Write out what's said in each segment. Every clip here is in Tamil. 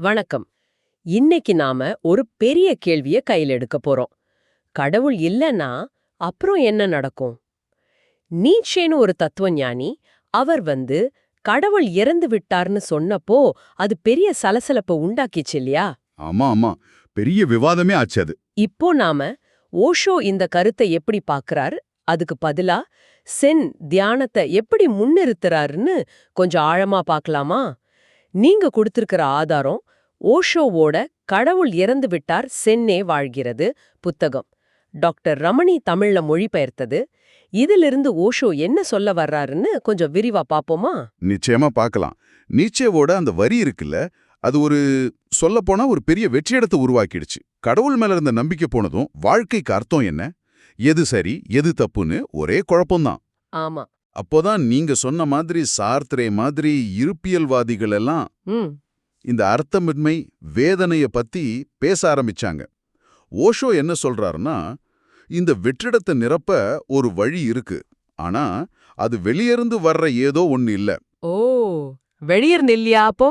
வணக்கம். இன்னைக்கு நாம ஒரு பெரிய கேள்விய கையில் எடுக்க போறோம். கடவுள் இல்லனா அப்புறம் என்ன நடக்கும்? நீச்சேன்னு ஒரு தத்துவஞானி அவர் வந்து கடவுள் இறந்து விட்டார்னு சொன்னப்போ அது பெரிய சலசலப்பை உண்டாக்கிச்சு இல்லையா? ஆமா ஆமா. பெரிய விவாதமே ஆச்சு அது. இப்போ நாம ஓஷோ இந்த கருத்தை எப்படி பார்க்கறார் அதுக்கு பதிலா சென் தியானத்தை எப்படி முன்னிறுத்துறாருன்னு கொஞ்சம் ஆழமா பார்க்கலாமா நீங்க கொடுத்திருக்கிற ஆதாரம் ஓஷோவோட கடவுள் இறந்து விட்டார் சென்னே வாழ்கிறது புத்தகம். டாக்டர் ரமணி தமிழ்ல மொழிபெயர்த்தது. இதிலிருந்து ஓஷோ என்ன சொல்ல வர்றாருன்னு கொஞ்சம் விரிவா பாப்போமா? நிச்சயமா பார்க்கலாம் நீச்சேவோட அந்த வரி இருக்குல்ல அது ஒரு சொல்லப்போனா ஒரு பெரிய வெற்றிடத்தை உருவாக்கிடுச்சு. கடவுள் மேல இருந்த நம்பிக்கை போனதும் வாழ்க்கைக்கு அர்த்தம் என்ன? எது சரி எது தப்புன்னு ஒரே குழப்பம்தான். ஆமா. அப்போதான் நீங்க சொன்ன மாதிரி சார்த்ரே மாதிரி இருப்பியல்வாதிகள் எல்லாம் இந்த அர்த்தமின்மை வேதனைய பத்தி பேச ஆரம்பிச்சாங்க. ஓஷோ என்ன சொல்றாருன்னா இந்த வெற்றிடத்தை நிரப்ப ஒரு வழி இருக்கு. ஆனா அது வெளியிருந்து வர்ற ஏதோ ஒன்னு இல்ல. ஓ வெளியிருந்து இல்லையா அப்போ?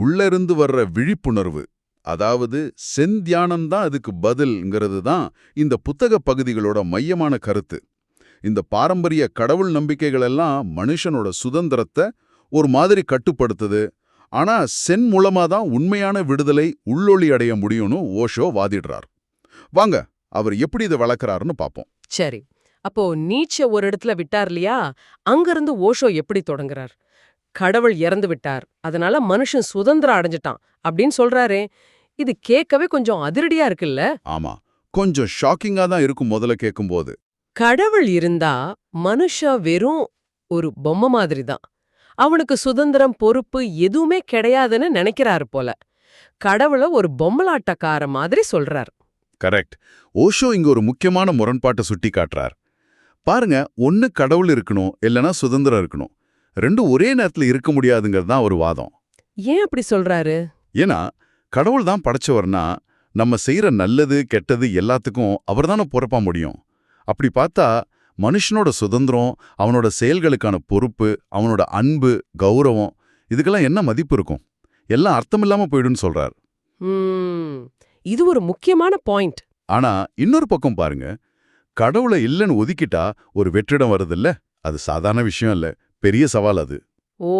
உள்ளிருந்து வர்ற விழிப்புணர்வு. அதாவது செந்தியானம்தான் அதுக்கு பதில்ங்கிறது தான் இந்த புத்தக பகுதிகளோட மையமான கருத்து. இந்த பாரம்பரிய கடவுள் நம்பிக்கைகள் எல்லாம் மனுஷனோட சுதந்திரத்தை ஒரு மாதிரி கட்டுப்படுத்துது. ஆனா சென் மூலமா தான் உண்மையான விடுதலை உள்ளொளி அடைய முடியும்னு ஓஷோ வாதிடுறார். வாங்க அவர் எப்படி இதை வளர்க்கறாருன்னு பாப்போம். சரி அப்போ நீச்ச ஒரு இடத்துல விட்டார் இல்லையா? அங்கிருந்து ஓஷோ எப்படி தொடங்குறார்? கடவுள் இறந்து விட்டார் அதனால மனுஷன் சுதந்திரம் அடைஞ்சிட்டான் அப்படின்னு சொல்றாரே. இது கேட்கவே கொஞ்சம் அதிரடியா இருக்குல்ல? ஆமா கொஞ்சம் ஷாக்கிங்கா தான் இருக்கும் முதல்ல கேட்கும்போது. கடவுள் இருந்தா மனுஷன் வெறும் ஒரு பொம்மை மாதிரி தான். அவனுக்கு சுதந்திரம் பொறுப்பு எதுவுமே கிடையாதுன்னு நினைக்கிறாரு போல. கடவுள ஒரு பொம்மலாட்டக்கார மாதிரி சொல்றார். கரெக்ட். ஓஷோ இங்க ஒரு முக்கியமான முரண்பாட்டை சுட்டி காட்டுறார். பாருங்க ஒன்னு கடவுள் இருக்கணும் இல்லனா சுதந்திரம் இருக்கணும். ரெண்டும் ஒரே நேரத்துல இருக்க முடியாதுங்கிறது தான் ஒரு வாதம். ஏன் அப்படி சொல்றாரு? ஏன்னா கடவுள் தான் படைச்சவர்னா நம்ம செய்யற நல்லது கெட்டது எல்லாத்துக்கும் அவர்தானே பொறுப்பா முடியும். அப்படி பார்த்தா மனுஷனோட சுதந்திரம் அவனோட செயல்களுக்கான பொறுப்பு அவனோட அன்பு கௌரவம் இதுக்கெல்லாம் என்ன மதிப்பு இருக்கும்? எல்லாம் அர்த்தமில்லாம போயிடுன்னு சொல்றார். இது ஒரு முக்கியமான பாயிண்ட். ஆனா இன்னொரு பக்கம் பாருங்க. கடவுளை இல்லைன்னு ஒதுக்கிட்டா ஒரு வெற்றிடம் வருதுல்ல அது சாதாரண விஷயம் இல்ல பெரிய சவால் அது. ஓ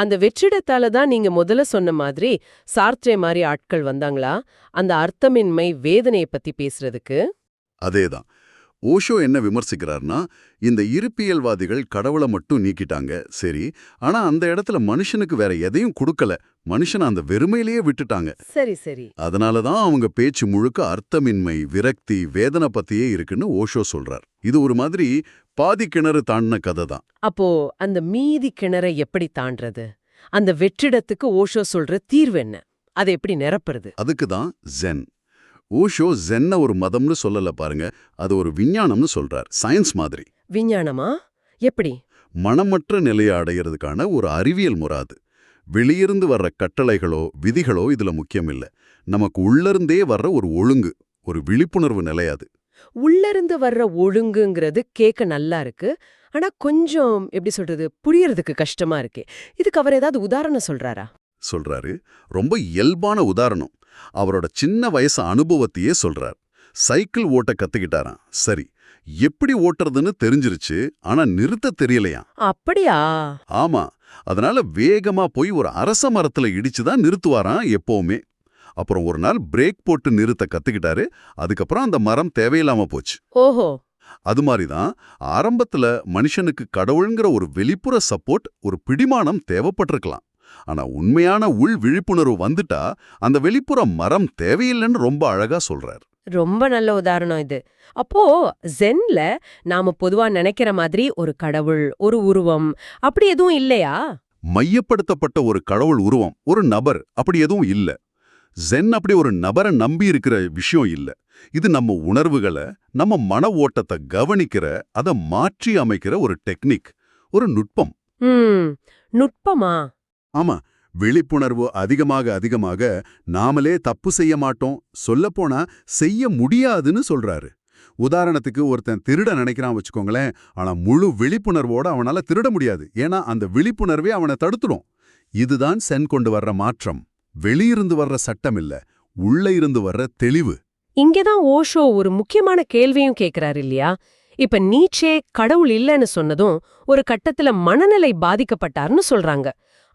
அந்த வெற்றிடத்தால தான் நீங்க முதல்ல சொன்ன மாதிரி சார்த்ரே மாதிரி ஆட்கள் வந்தாங்களா? அந்த அர்த்தமின்மை வேதனைய பத்தி பேசுறதுக்கு? அதேதான். ஓஷோ என்ன விமர்சிக்கிறார்னா இந்த இருப்பியல்வாதிகள் கடவுளை மட்டும் நீக்கிட்டாங்க சரி ஆனா அந்த இடத்துல மனுஷனுக்கு வேற எதையும் கொடுக்கல மனுஷனை அந்த வெறுமையிலேயே விட்டுட்டாங்க. சரி சரி. அதனால தான் அவங்க பேச்சு முழுக்க அர்த்தமின்மை விரக்தி வேதனை பத்தியே இருக்குன்னு ஓஷோ சொல்றார். இது ஒரு மாதிரி பாதி கிணறு தாண்டின கதை தான். அப்போ அந்த மீதி கிணறை எப்படி தாண்டறது? அந்த வெற்றிடத்துக்கு ஓஷோ சொல்ற தீர்வு என்ன? அதை எப்படி நிரப்புறது? அதுக்கு தான் ஜென் ஓஷோ ஜென்ன ஒரு மதம்னு சொல்லல பாருங்க. அது ஒரு விஞ்ஞானம்னு சொல்றார். சயின்ஸ் மாதிரி. விஞ்ஞானமா? எப்படி? மனமற்ற நிலையை அடையிறதுக்கான ஒரு அறிவியல் முறாது. வெளியிருந்து வர்ற கட்டளைகளோ விதிகளோ இதுல முக்கியம் இல்ல நமக்கு உள்ளிருந்தே வர்ற ஒரு ஒழுங்கு ஒரு விழிப்புணர்வு நிலை அது. உள்ளிருந்து வர்ற ஒழுங்குங்கிறது கேட்க நல்லா இருக்கு. ஆனா கொஞ்சம் எப்படி சொல்றது புரியறதுக்கு கஷ்டமா இருக்கு. இதுக்கு அவர் ஏதாவது உதாரணம் சொல்றாரா? சொல்றாரு. ரொம்ப இயல்பான உதாரணம். அவரோட சின்ன வயசு அனுபவத்தையே சொல்றார். சைக்கிள் ஓட்ட கத்துக்கிட்டாராம். சரி எப்படி ஓட்டுறதுன்னு தெரிஞ்சிருச்சு ஆனா நிறுத்த தெரியலையாம். அப்படியா? ஆமா அதனால வேகமா போய் ஒரு அரச மரத்துல இடிச்சு தான் நிறுத்துவாராம் எப்பவுமே. அப்புறம் ஒரு நாள் பிரேக் போட்டு நிறுத்த கத்துக்கிட்டாரு. அதுக்கப்புறம் அந்த மரம் தேவையில்லாம போச்சு. ஓஹோ. அது மாதிரி தான் ஆரம்பத்துல மனுஷனுக்கு கடவுள்ங்கிற ஒரு வெளிப்புற சப்போர்ட் ஒரு பிடிமானம் தேவைப்பட்டிருக்கலாம். ஆனா உண்மையான உள் விழிப்புணர்வு வந்துட்டா அந்த வெளிப்புற மரம் தேவையில்லைன்னு ரொம்ப அழகா சொல்றார். ரொம்ப நல்ல உதாரணம் இது. அப்போ ஜென்ல நாம பொதுவா நினைக்கிற மாதிரி ஒரு கடவுள் ஒரு உருவம் அப்படி எதுவும் இல்லையா? மையப்படுத்தப்பட்ட ஒரு கடவுள் உருவம் ஒரு நபர் அப்படி எதுவும் இல்ல. ஜென் அப்படி ஒரு நபரை நம்பி இருக்கிற விஷயம் இல்ல. இது நம்ம உணர்வுகளை நம்ம மன ஓட்டத்தை கவனிக்கிற அதை மாற்றி அமைக்கிற ஒரு டெக்னிக் ஒரு நுட்பம். நுட்பமா? ஆமா விழிப்புணர்வு அதிகமாக அதிகமாக நாமளே தப்பு செய்ய மாட்டோம். சொல்லப்போனா செய்ய முடியாதுன்னு சொல்றாரு. உதாரணத்துக்கு ஒருத்தன் திருட நினைக்கிறான் வச்சுக்கோங்களேன் ஆனா முழு விழிப்புணர்வோட அவனால திருட முடியாது. ஏன்னா அந்த விழிப்புணர்வே அவனை தடுத்துடும். இதுதான் சென் கொண்டு வர்ற மாற்றம். வெளியிருந்து வர்ற சட்டம் இல்ல உள்ள இருந்து வர்ற தெளிவு. இங்கதான் ஓஷோ ஒரு முக்கியமான கேள்வியும் கேக்குறாரு இல்லையா? இப்ப நீச்சே கடவுள் இல்லைன்னு சொன்னதும் ஒரு கட்டத்துல மனநிலை பாதிக்கப்பட்டார்னு சொல்றாங்க.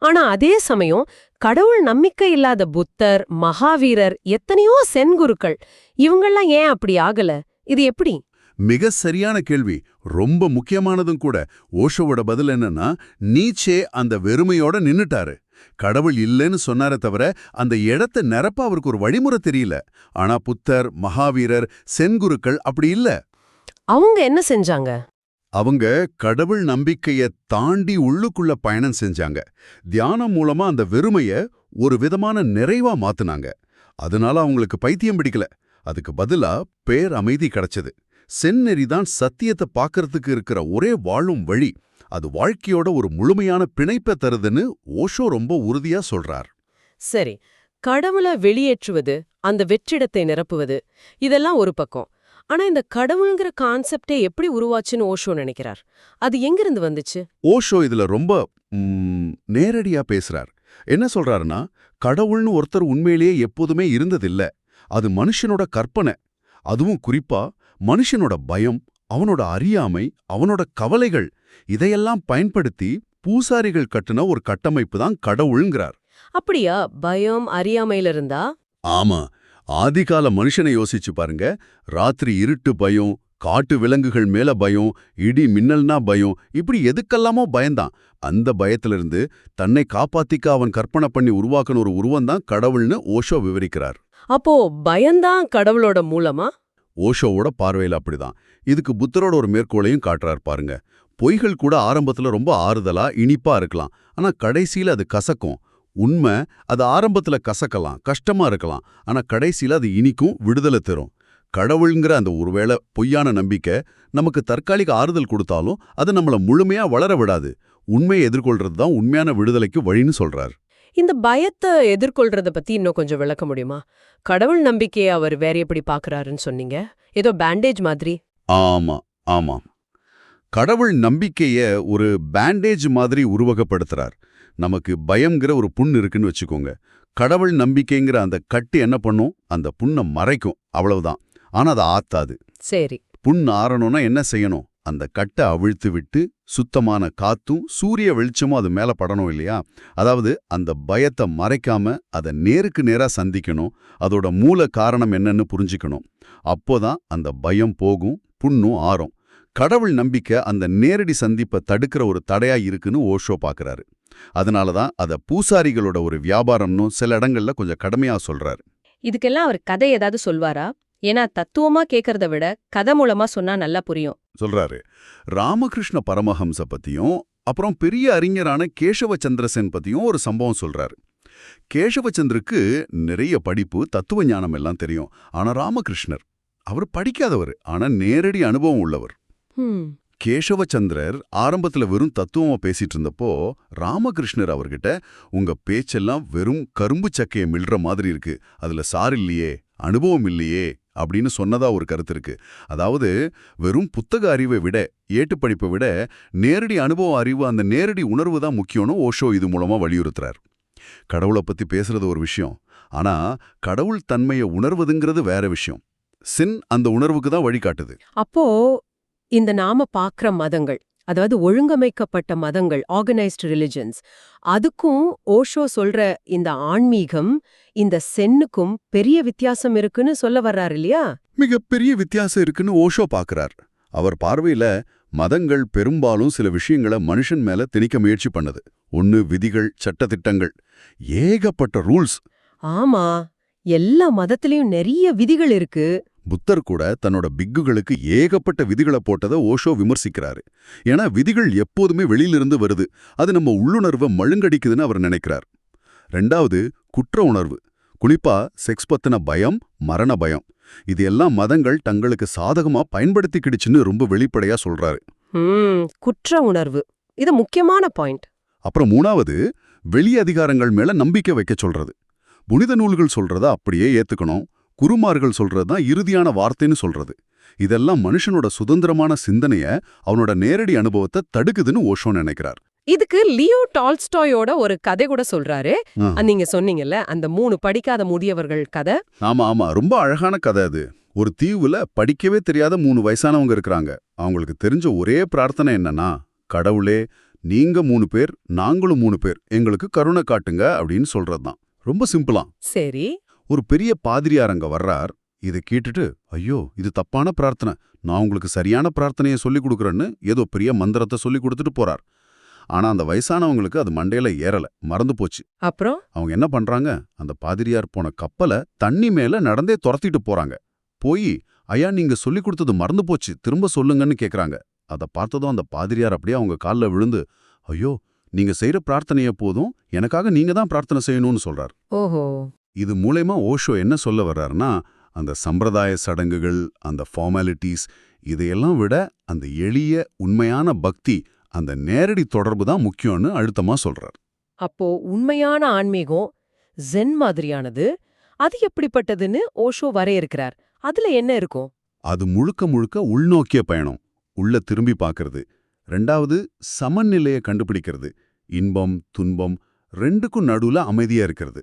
ஆனா அதே சமயம் கடவுள் நம்பிக்கை இல்லாத புத்தர் மகாவீரர் எத்தனையோ சென்குருக்கள் இவங்கெல்லாம் ஏன் அப்படி ஆகல? இது எப்படி? மிக சரியான கேள்வி. ரொம்ப முக்கியமானதும் கூட. ஓஷோவோட பதில் என்னன்னா நீச்சே அந்த வெறுமையோட நின்னுட்டாரு. கடவுள் இல்லைன்னு சொன்னாரே தவிர அந்த இடத்தை நிரப்ப அவருக்கு ஒரு வழிமுறை தெரியல. ஆனா புத்தர் மகாவீரர் சென்குருக்கள் அப்படி இல்ல. அவங்க என்ன செஞ்சாங்க? அவங்க கடவுள் நம்பிக்கைய தாண்டி உள்ளுக்குள்ள பயணம் செஞ்சாங்க. தியானம் மூலமா அந்த வெறுமைய ஒரு விதமான நிறைவா மாத்துனாங்க. அதனால அவங்களுக்கு பைத்தியம் பிடிக்கல. அதுக்கு பதிலா பேர் அமைதி கிடைச்சது. செந்நெறி தான் சத்தியத்தை பார்க்கறதுக்கு இருக்கிற ஒரே வாழும் வழி. அது வாழ்க்கையோட ஒரு முழுமையான பிணைப்பை தருதுன்னு ஓஷோ ரொம்ப உறுதியா சொல்றார். சரி கடவுளை வெளியேற்றுவது அந்த வெற்றிடத்தை நிரப்புவது இதெல்லாம் ஒரு பக்கம். ஆனா இந்த கடவுள்ங்கிற கான்செப்டே எப்படி உருவாச்சுன்னு ஓஷோ நினைக்கிறார். அது எங்கிருந்து வந்துச்சு? ஓஷோ இதுல ரொம்ப நேரடியா பேசுறார். என்ன சொல்றாருன்னா கடவுள்னு ஒருத்தர் உண்மையிலேயே எப்போதுமே இருந்ததில்ல. அது மனுஷனோட கற்பனை. அதுவும் குறிப்பா மனுஷனோட பயம் அவனோட அறியாமை அவனோட கவலைகள் இதையெல்லாம் பயன்படுத்தி பூசாரிகள் கட்டுன ஒரு கட்டமைப்பு தான் கடவுள்ங்கிறார். அப்படியா? பயம் அறியாமையில இருந்தா? ஆமா. ஆதிகால மனுஷனை யோசிச்சு பாருங்க. ராத்திரி இருட்டு பயம் காட்டு விலங்குகள் மேல பயம் இடி மின்னல்னா பயம் இப்படி எதுக்கெல்லாமோ பயந்தான் அந்த பயத்திலிருந்து தன்னை காப்பாத்திக்க அவன் கற்பனை பண்ணி உருவாக்கின ஒரு உருவம் தான் கடவுள்னு ஓஷோ விவரிக்கிறார். அப்போ பயம்தான் கடவுளோட மூலமா? ஓஷோவோட பார்வையில் அப்படிதான். இதுக்கு புத்தரோட ஒரு மேற்கோளையும் காட்டுறார் பாருங்க. பொய்கள் கூட ஆரம்பத்துல ரொம்ப ஆறுதலா இனிப்பா இருக்கலாம். ஆனா கடைசியில அது கசக்கும். உண்மை அது ஆரம்பத்துல கசக்கலாம் கஷ்டமா இருக்கலாம். ஆனா கடைசியில அது இனிக்கும் விடுதலை தரும். கடவுள்ங்கிற அந்த ஒருவேளை பொய்யான நம்பிக்கை நமக்கு தற்காலிக ஆறுதல் கொடுத்தாலும் அது நம்மள முழுமையா வளர விடாது. உண்மையை எதிர்கொள்றது தான் உண்மையான விடுதலைக்கு வழின்னு சொல்றார். இந்த பயத்தை எதிர்கொள்றத பத்தி இன்னும் கொஞ்சம் விளக்க முடியுமா? கடவுள் நம்பிக்கையை அவர் வேற எப்படி பாக்குறாருன்னு சொன்னீங்க. ஏதோ பேண்டேஜ் மாதிரி. ஆமா ஆமாம். கடவுள் நம்பிக்கைய ஒரு பேண்டேஜ் மாதிரி உருவகப்படுத்துறார். நமக்கு பயம்ங்கிற ஒரு புண் இருக்குன்னு வச்சுக்கோங்க. கடவுள் நம்பிக்கைங்கிற அந்த கட்டு என்ன பண்ணும்? அந்த புண்ணை மறைக்கும். அவ்வளவுதான். ஆனா அதை ஆத்தாது. சரி. புண் ஆறணும்னா என்ன செய்யணும்? அந்த கட்டை அவிழ்த்து விட்டு சுத்தமான காத்தும் சூரிய வெளிச்சமும் அது மேல படணும் இல்லையா? அதாவது அந்த பயத்தை மறைக்காம அதை நேருக்கு நேரா சந்திக்கணும். அதோட மூல காரணம் என்னன்னு புரிஞ்சுக்கணும். அப்போதான் அந்த பயம் போகும் புண்ணும் ஆறும். கடவுள் நம்பிக்கை அந்த நேரடி சந்திப்பை தடுக்கிற ஒரு தடையா இருக்குன்னு ஓஷோ பார்க்கறாரு அதனால தான் அதை பூசாரிகளோட ஒரு வியாபாரம்னு சில இடங்கள்ல கொஞ்சம் கடுமையா சொல்றாரு. இதுக்கெல்லாம் அவர் கதை ஏதாவது சொல்வாரா? ஏன்னா தத்துவமா கேக்கறத விட கதை மூலமா சொன்னா நல்லா புரியும். சொல்றாரு. ராமகிருஷ்ண பரமஹம்ச பத்தியும் அப்புறம் பெரிய அறிஞரான கேசவ சந்திரசேன் பத்தியும் ஒரு சம்பவம் சொல்றாரு. கேசவச்சந்திருக்கு நிறைய படிப்பு தத்துவ ஞானம் எல்லாம் தெரியும். ஆனா ராமகிருஷ்ணர் அவர் படிக்காதவர். ஆனா நேரடி அனுபவம் உள்ளவர். கேசவச்சந்திரர் ஆரம்பத்துல வெறும் தத்துவமா பேசிட்டு இருந்தப்போ ராமகிருஷ்ணர் அவர்கிட்ட உங்க பேச்செல்லாம் வெறும் கரும்பு சக்கையை மில்ற மாதிரி இருக்கு. அதுல சார் இல்லையே அனுபவம் இல்லையே அப்படின்னு சொன்னதா ஒரு கருத்து இருக்கு. அதாவது வெறும் புத்தக அறிவை விட ஏட்டு படிப்பை விட நேரடி அனுபவ அறிவு அந்த நேரடி உணர்வு தான் முக்கியம்னு ஓஷோ இது மூலமா வலியுறுத்துறார். கடவுளை பத்தி பேசுறது ஒரு விஷயம். ஆனா கடவுள் தன்மையை உணர்வதுங்கிறது வேற விஷயம். சின் அந்த உணர்வுக்கு தான் வழிகாட்டுது. அப்போ இந்த நாம பாக்குற மதங்கள் அதாவது ஒழுங்கமைக்கப்பட்ட மதங்கள் ஆர்கனைஸ்டு ரிலிஜன்ஸ் அதுக்கும் ஓஷோ சொல்ற இந்த ஆன்மீகம் இந்த சென்னுக்கும் பெரிய வித்தியாசம் இருக்குன்னு சொல்ல வர்றாரு இல்லையா? மிகப்பெரிய வித்தியாசம் இருக்குன்னு ஓஷோ பார்க்கறார். அவர் பார்வையில மதங்கள் பெரும்பாலும் சில விஷயங்களை மனுஷன் மேல திணிக்க முயற்சி பண்ணுது. ஒன்னு விதிகள் சட்டதிட்டங்கள் ஏகப்பட்ட ரூல்ஸ். ஆமா எல்லா மதத்திலயும் நிறைய விதிகள் இருக்கு. புத்தர் கூட தன்னோட பிக்குகளுக்கு ஏகப்பட்ட விதிகளை போட்டதை ஓஷோ விமர்சிக்கிறாரு. ஏன்னா விதிகள் எப்போதுமே வெளியிலிருந்து வருது. அது நம்ம உள்ளுணர்வை மழுங்கடிக்குதுன்னு அவர் நினைக்கிறார். ரெண்டாவது குற்ற உணர்வு. குறிப்பா செக்ஸ் பத்தின பயம் மரண பயம். இது எல்லாம் மதங்கள் தங்களுக்கு சாதகமா பயன்படுத்திக்கிடுச்சுன்னு ரொம்ப வெளிப்படையா சொல்றாரு. குற்ற உணர்வு. இது முக்கியமான பாயிண்ட். அப்புறம் மூணாவது வெளி அதிகாரங்கள் மேல நம்பிக்கை வைக்க சொல்றது. புனித நூல்கள் சொல்றத அப்படியே ஏத்துக்கணும். குருமார்கள் சொல்றது தான் இறுதியான வார்த்தைன்னு சொல்றது. இதெல்லாம் மனுஷனோட சுதந்திரமான சிந்தனைய அவனோட நேரடி அனுபவத்தை தடுக்குதுன்னு ஓஷோ நினைக்கிறார். இதுக்கு லியோ டால்ஸ்டாயோட ஒரு கதை கூட சொல்றாரு. நீங்க சொன்னீங்கல்ல அந்த மூணு படிக்காத முதியவர்கள் கதை? ஆமா ஆமா. ரொம்ப அழகான கதை அது. ஒரு தீவுல படிக்கவே தெரியாத மூணு வயசானவங்க இருக்கிறாங்க. அவங்களுக்கு தெரிஞ்ச ஒரே பிரார்த்தனை என்னன்னா கடவுளே நீங்க மூணு பேர் நாங்களும் மூணு பேர். எங்களுக்கு கருணை காட்டுங்க அப்படின்னு சொல்றதுதான். ரொம்ப சிம்பிளா. சரி. ஒரு பெரிய பாதிரியார் அங்க வர்றார். இதை கேட்டுட்டு ஐயோ இது தப்பான பிரார்த்தனை. நான் உங்களுக்கு சரியான பிரார்த்தனையை சொல்லி கொடுக்குறேன்னு ஏதோ பெரிய மந்திரத்தை சொல்லி கொடுத்துட்டு போறார். ஆனா அந்த வயசானவங்களுக்கு அது மண்டையில ஏறல. மறந்து போச்சு. அப்புறம்? அவங்க என்ன பண்றாங்க? அந்த பாதிரியார் போன கப்பலை தண்ணி மேல நடந்தே துரத்திட்டு போறாங்க. போய் ஐயா நீங்க சொல்லி கொடுத்தது மறந்து போச்சு. திரும்ப சொல்லுங்கன்னு கேக்குறாங்க. அதை பார்த்ததும் அந்த பாதிரியார் அப்படியே அவங்க கால்ல விழுந்து ஐயோ நீங்க செய்யற பிரார்த்தனைய போதும் எனக்காக நீங்க தான் பிரார்த்தனை செய்யணும்னு சொல்றார். ஓஹோ. இது மூலயமா ஓஷோ என்ன சொல்ல வர்றாருன்னா அந்த சம்பிரதாய சடங்குகள் அந்த ஃபார்மாலிட்டிஸ் இதையெல்லாம் விட அந்த எளிய உண்மையான பக்தி அந்த நேரடி தொடர்பு தான் முக்கியம்னு அழுத்தமா சொல்றார். அப்போ உண்மையான ஆன்மீகம் ஜென் மாதிரியானது அது எப்படிப்பட்டதுன்னு ஓஷோ வரையறுக்கிறார். அதுல என்ன இருக்கும்? அது முழுக்க முழுக்க உள்நோக்கிய பயணம் உள்ள திரும்பி பார்க்கறது. ரெண்டாவது சமநிலையை கண்டுபிடிக்கிறது. இன்பம் துன்பம் ரெண்டுக்கும் நடுவுல அமைதியா இருக்கிறது.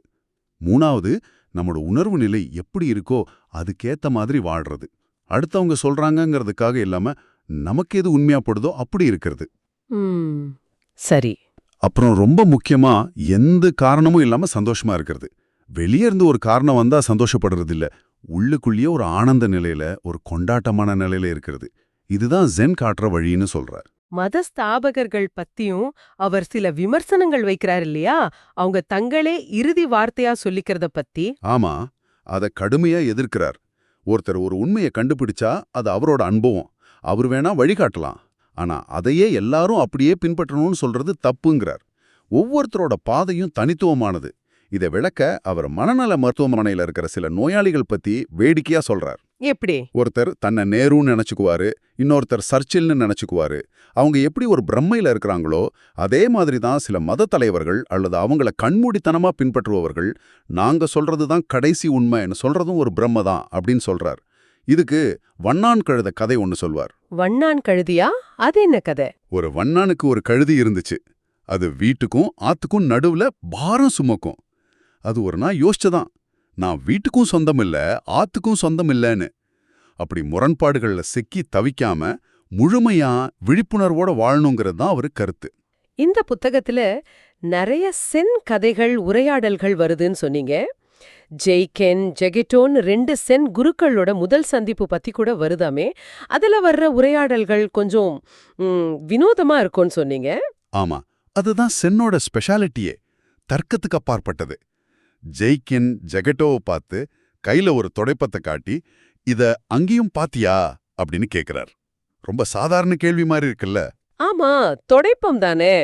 மூணாவது நம்மளோட உணர்வு நிலை எப்படி இருக்கோ அதுக்கேத்த மாதிரி வாழ்றது. அடுத்தவங்க சொல்றாங்கங்கிறதுக்காக இல்லாம நமக்கு எது உண்மையா படுதோ அப்படி இருக்கிறது. சரி. அப்புறம் ரொம்ப முக்கியமா எந்த காரணமும் இல்லாம சந்தோஷமா இருக்கிறது. வெளியே இருந்து ஒரு காரணம் வந்தா சந்தோஷப்படுறது இல்ல உள்ளுக்குள்ளேயே ஒரு ஆனந்த நிலையில ஒரு கொண்டாட்டமான நிலையில இருக்கிறது. இதுதான் ஜென் காட்டுற வழின்னு சொல்றார். மத ஸ்தாபகர்கள் பத்தியும் அவர் சில விமர்சனங்கள் வைக்கிறார் இல்லையா? அவங்க தங்களே இறுதி வார்த்தையா சொல்லிக்கிறத பத்தி. ஆமா அத கடுமையா எதிர்க்கிறார். ஒருத்தர் ஒரு உண்மையை கண்டுபிடிச்சா அது அவரோட அனுபவம் அவர் வேணா வழிகாட்டலாம். ஆனா அதையே எல்லாரும் அப்படியே பின்பற்றணும்னு சொல்றது தப்புங்கிறார். ஒவ்வொருத்தரோட பாதையும் தனித்துவமானது. இதை விளக்க அவர் மனநல மருத்துவமனையில இருக்கிற சில நோயாளிகள் பத்தி வேடிக்கையா சொல்றார். எப்படி? ஒருத்தர் தன்னை நேருன்னு நினைச்சுக்குவாரு இன்னொருத்தர் சர்ச்சில்னு நினைச்சுக்குவாரு. அவங்க எப்படி ஒரு பிரம்மையில இருக்கிறாங்களோ அதே மாதிரி தான் சில மத தலைவர்கள் அல்லது அவங்கள கண்மூடித்தனமா பின்பற்றுபவர்கள் நாங்க சொல்றது தான் கடைசி உண்மைன்னு சொல்றதும் ஒரு பிரம்ம தான் அப்படின்னு சொல்றார். இதுக்கு வண்ணான் கழுத கதை ஒன்னு சொல்வார். வண்ணான் கழுதியா? அது என்ன கதை? ஒரு வண்ணானுக்கு ஒரு கழுதி இருந்துச்சு. அது வீட்டுக்கும் ஆத்துக்கும் நடுவுல பாரம் சுமக்கும். அது ஒரு நாள் யோசிச்சதான். நான் வீட்டுக்கும் சொந்தம் இல்ல ஆத்துக்கும் சொந்தம் இல்லைன்னு அப்படி முரண்பாடுகள்ல சிக்கி தவிக்காம முழுமையா விழிப்புணர்வோட வாழணுங்கிறது தான் அவரு கருத்து. இந்த புத்தகத்துல நிறைய சென் கதைகள் உரையாடல்கள் வருதுன்னு சொன்னீங்க. ஜெய்கென் ஜெகிட்டோன் ரெண்டு சென் குருக்களோட முதல் சந்திப்பு பத்தி கூட வருதாமே. அதுல வர்ற உரையாடல்கள் கொஞ்சம் வினோதமா இருக்கும்னு சொன்னீங்க. ஆமா அதுதான் சென்னோட ஸ்பெஷாலிட்டியே தர்க்கத்துக்கு அப்பாற்பட்டது. ஜெய்கின் ஜெகட்டோவை பார்த்து கையில ஒரு தொடைப்பத்தை காட்டி இத அங்கேயும் பாத்தியா? அப்படின்னு கேக்குறார். ரொம்ப சாதாரண கேள்வி மாதிரி இருக்குல்ல? ஆமா தொடைப்பம் தானே.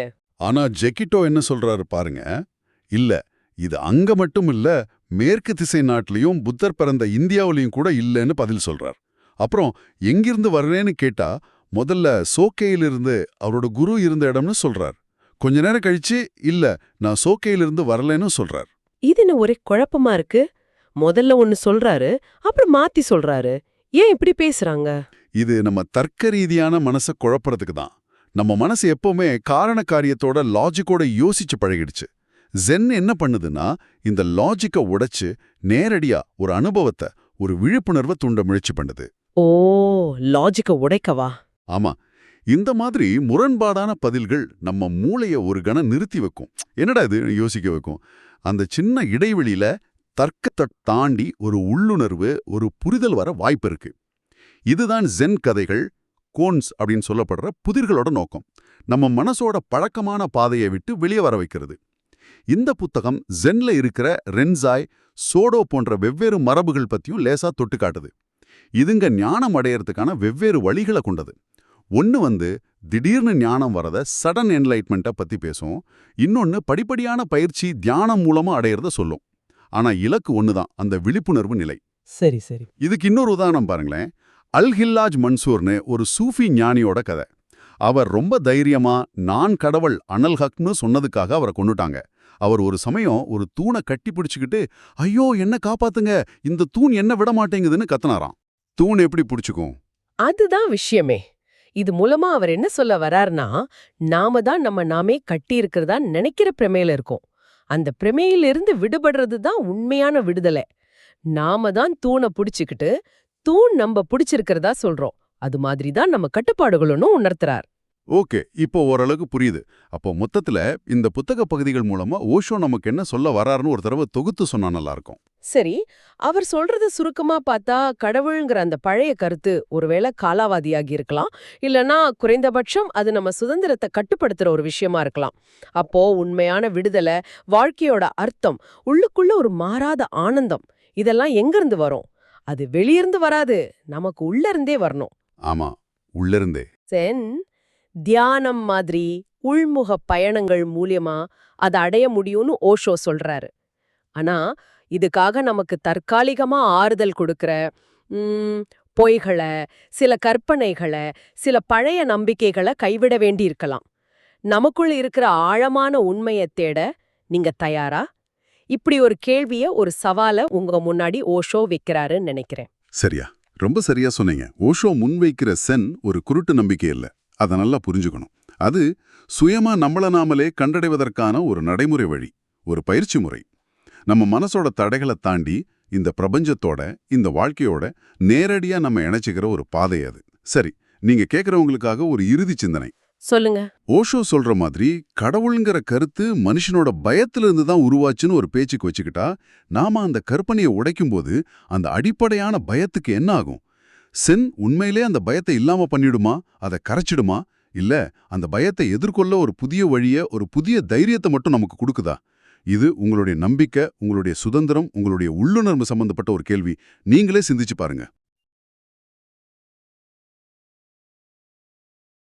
ஆனா ஜெகிட்டோ என்ன சொல்றாரு பாருங்க. இல்ல இது அங்க மட்டும் இல்ல மேற்கு திசை நாட்டிலையும் புத்தர் பிறந்த இந்தியாவிலையும் கூட இல்லைன்னு பதில் சொல்றார். அப்புறம் எங்கிருந்து வர்றேன்னு கேட்டா முதல்ல சோக்கேயிலிருந்து அவரோட குரு இருந்த இடம்னு சொல்றார். கொஞ்ச நேரம் கழிச்சு இல்ல நான் சோக்கேயிலிருந்து வரலைன்னு சொல்றார். இது என்ன ஒரே குழப்பமா இருக்கு? முதல்ல ஒன்னு சொல்றாரு அப்புறம் மாத்தி சொல்றாரு. ஏன் இப்படி பேசுறாங்க? இது நம்ம தர்க்க ரீதியான மனசை குழப்பறதுக்கு தான். நம்ம மனசு எப்பவுமே காரண காரியத்தோட லாஜிக்கோட யோசிச்சு பழகிடுச்சு. ஜென் என்ன பண்ணுதுன்னா இந்த லாஜிக்கை உடைச்சு நேரடியா ஒரு அனுபவத்தை ஒரு விழிப்புணர்வை தூண்ட முயற்சி பண்ணுது. ஓ லாஜிக்க உடைக்கவா? ஆமா. இந்த மாதிரி முரண்பாடான பதில்கள் நம்ம மூளைய ஒரு கணம் நிறுத்தி வைக்கும். என்னடா இது? யோசிக்க வைக்கும். அந்த சின்ன இடைவெளியில தர்க்கத்தை தாண்டி ஒரு உள்ளுணர்வு ஒரு புரிதல் வர வாய்ப்பு இருக்கு. இதுதான் ஜென் கதைகள் கோன்ஸ் அப்படின்னு சொல்லப்படுற புதிர்களோட நோக்கம். நம்ம மனசோட பழக்கமான பாதையை விட்டு வெளியே வர வைக்கிறது. இந்த புத்தகம் ஜென்ல இருக்கிற ரென்சாய் சோடோ போன்ற வெவ்வேறு மரபுகள் பத்தியும் லேசா தொட்டு காட்டுது. இதுங்க ஞானம் அடையறதுக்கான வெவ்வேறு வழிகளை கொண்டது. ஒன்னு வந்து திடீர்னு ஞானம் வரத சடன் என்லைட்மெண்ட்டை பத்தி பேசும் இன்னொன்னு படிப்படியான பயிற்சி தியானம் மூலமா அடையறத சொல்லும். ஆனா இலக்கு ஒண்ணுதான் அந்த விழிப்புணர்வு நிலை. சரி சரி. இதுக்கு இன்னொரு உதாரணம் பாருங்களேன். அல் ஹில்லாஜ் மன்சூர்னு ஒரு சூஃபி ஞானியோட கதை. அவர் ரொம்ப தைரியமா நான் கடவுள் அனல் ஹக்னு சொன்னதுக்காக அவரை கொன்னுட்டாங்க. அவர் ஒரு சமயம் ஒரு தூணை கட்டி பிடிச்சுக்கிட்டு ஐயோ என்ன காப்பாத்துங்க இந்த தூண் என்ன விட மாட்டேங்குதுன்னு கத்துனாராம். தூண் எப்படி பிடிச்சுக்கும்? அதுதான் விஷயமே. இது மூலமா அவர் என்ன சொல்ல வரார்னா நாம தான் நம்ம நாமே கட்டி இருக்கிறதா நினைக்கிற பிரமையில இருக்கோம். அந்த பிரமையிலிருந்து விடுபடுறது தான் உண்மையான விடுதலை. நாம தான் தூணை புடிச்சுக்கிட்டு தூண் நம்ம புடிச்சிருக்கிறதா சொல்றோம். அது மாதிரி தான் நம்ம கட்டுப்பாடுகளும் உணர்த்துறார். ஓகே இப்போ ஓரளவுக்கு புரியுது. அப்போ மொத்தத்துல இந்த புத்தக பகுதிகள் மூலமா ஓஷோ நமக்கு என்ன சொல்ல வராருன்னு ஒரு தடவை தொகுத்து சொன்னா நல்லா இருக்கும் சரி அவர் சொல்றது சுருக்கமா பார்த்தா கடவுள்ங்கிற அந்த பழைய கருத்து ஒருவேளை காலாவாதியாகி இருக்கலாம். இல்லனா குறைந்தபட்சம் அது நம்ம சுதந்திரத்தை கட்டுப்படுத்துற ஒரு விஷயமா இருக்கலாம். அப்போ உண்மையான விடுதலை வாழ்க்கையோட அர்த்தம் உள்ளுக்குள்ள ஒரு மாறாத ஆனந்தம் இதெல்லாம் எங்கிருந்து வரும்? அது வெளியிருந்து வராது நமக்கு உள்ள இருந்தே வரணும். ஆமா உள்ளிருந்தே சென் தியானம் மாதிரி உள்முக பயணங்கள் மூலியமா அதை அடைய முடியும்னு ஓஷோ சொல்றாரு. ஆனா இதுக்காக நமக்கு தற்காலிகமா ஆறுதல் கொடுக்கற பொய்களை சில கற்பனைகளை சில பழைய நம்பிக்கைகளை கைவிட வேண்டியிருக்கலாம். நமக்குள் இருக்கிற ஆழமான உண்மையை தேட நீங்க தயாரா? இப்படி ஒரு கேள்விய ஒரு சவால உங்க முன்னாடி ஓஷோ வைக்கிறாருன்னு நினைக்கிறேன். சரியா. ரொம்ப சரியா சொன்னீங்க. ஓஷோ முன்வைக்கிற சென் ஒரு குருட்டு நம்பிக்கை இல்லை. அதை நல்லா புரிஞ்சுக்கணும். அது சுயமா நம்மள நாமளே கண்டடைவதற்கான ஒரு நடைமுறை வழி ஒரு பயிற்சி முறை. நம்ம மனசோட தடைகளை தாண்டி இந்த பிரபஞ்சத்தோட இந்த வாழ்க்கையோட நேரடியா நம்ம இணைச்சிக்கிற ஒரு பாதை அது. சரி நீங்க கேக்குறவங்களுக்காக ஒரு இறுதி சிந்தனை. சொல்லுங்க. ஓஷோ சொல்ற மாதிரி கடவுளுங்கிற கருத்து மனுஷனோட பயத்திலிருந்து தான் உருவாச்சுன்னு ஒரு பேச்சுக்கு வச்சுக்கிட்டா நாம அந்த கற்பனையை உடைக்கும்போது அந்த அடிப்படையான பயத்துக்கு என்ன ஆகும்? சென் உண்மையிலே அந்த பயத்தை இல்லாம பண்ணிடுமா? அதை கரைச்சிடுமா? இல்ல அந்த பயத்தை எதிர்கொள்ள ஒரு புதிய வழிய ஒரு புதிய தைரியத்தை மட்டும் நமக்கு கொடுக்குதா? இது உங்களுடைய நம்பிக்கை உங்களுடைய சுதந்திரம் உங்களுடைய உள்ளுணர்வு சம்பந்தப்பட்ட ஒரு கேள்வி. நீங்களே சிந்திச்சு பாருங்க.